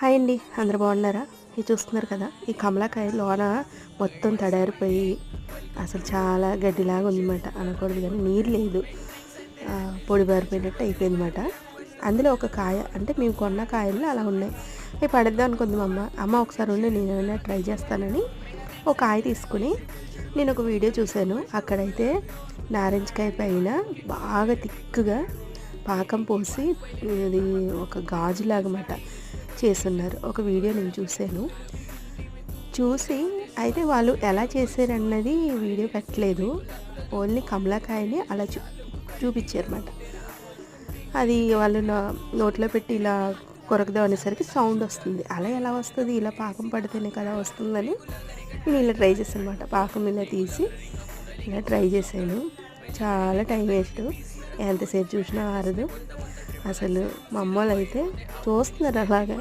Hi అండి అందరు బాగున్నారా? ఇది చూస్తున్నారు కదా ఈ కమలాకాయ లోన మొత్తం తడారిపోయి అసలు చాలా గడ్డిలాగా ఉందన్నమాట అనకూడదు కానీ నీరు లేదు. పొడి బారిపోయినట్టు అయిపోయిందన్నమాట. అందులో ఒక కాయ అంటే మేము కొన్న కాయలు అలా ఉన్నాయి. అవి పడేద్దాం అనుకుంది మా అమ్మ. అమ్మ ఒకసారి ఉండి నేను ఏమైనా ట్రై చేస్తానని ఒక కాయ తీసుకుని నేను ఒక వీడియో చూశాను. అక్కడైతే నారింజకాయ పైన బాగా తిక్కుగా పాకం పోసి ఇది ఒక గాజులాగమాట చేస్తున్నారు. ఒక వీడియో నేను చూశాను. చూసి అయితే వాళ్ళు ఎలా చేశారన్నది వీడియో పెట్టలేదు. ఓన్లీ కమలాకాయని అలా చూ చూపించారన్నమాట. అది వాళ్ళు నా నోట్లో పెట్టి ఇలా కొరకదాం అనేసరికి సౌండ్ వస్తుంది. అలా ఎలా వస్తుంది? ఇలా పాకం పడితేనే కదా వస్తుందని నేను ఇలా ట్రై చేశాను అనమాట పాకం ఇలా తీసి ఇలా ట్రై చేశాను. చాలా టైం వేస్ట్. ఎంతసేపు చూసినా ఆరదు. అసలు మా అమ్మ వాళ్ళు అయితే చూస్తున్నారు అలాగా.